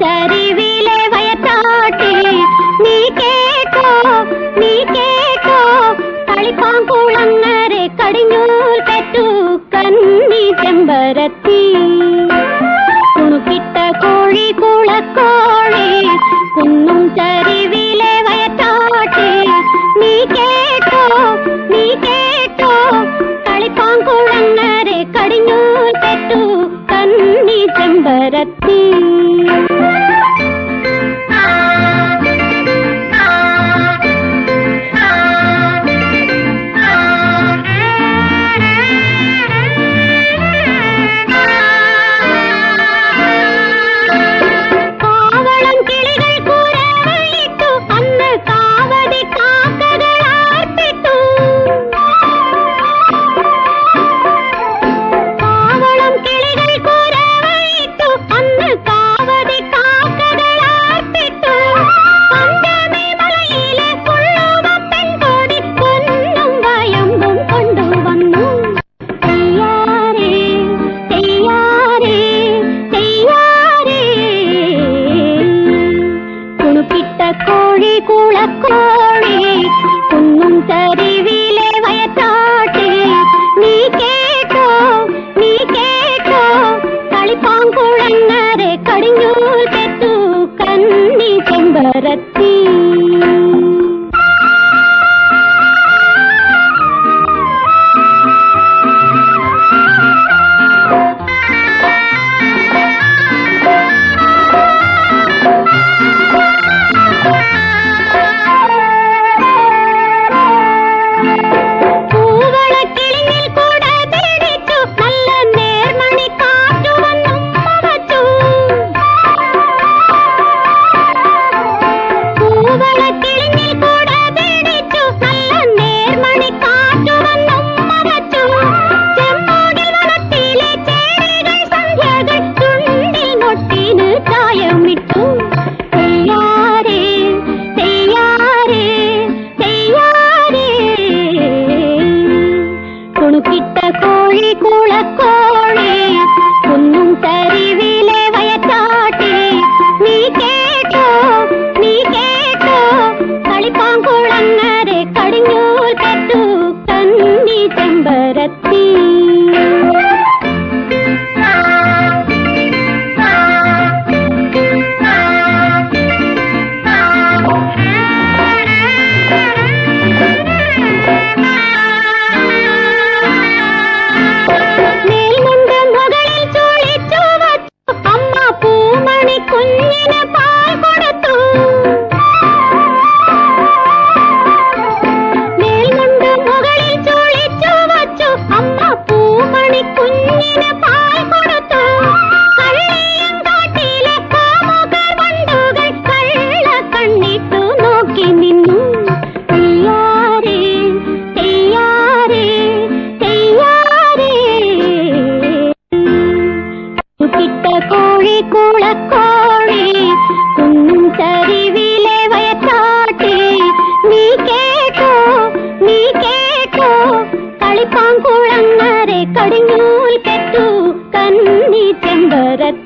ചരിവിലെ വയത്താട്ടിൽ നീ കേട്ടോ നീ കേട്ടോ. തളിപ്പാങ്കുളങ്ങരെ കടിഞ്ഞൂൽ പെറ്റു കന്നി ചെമ്പരത്തി. കുണുക്കിട്ട കോഴി കുളക്കോഴി കുന്നും ചരിവിലെ വയത്താട്ടിൽ നീ കേട്ടോ നീ കേട്ടോ. തളിപ്പാങ്കുളങ്ങരെ കടിഞ്ഞൂൽ പെറ്റു കന്നി ചെമ്പരത്തി. കോഴി കുളക്കോഴി കുണുക്കിട്ട കോഴി കുളക്കോഴി കുന്നും തരിവിലെ വയറ്റാട്ടി നീ കേട്ടോ നീ കേട്ടോ കളിപ്പാങ്കുളങ്ങരെ കടിഞ്ഞൂൽ കെട്ടു കന്നി ചെമ്പരത്തി. at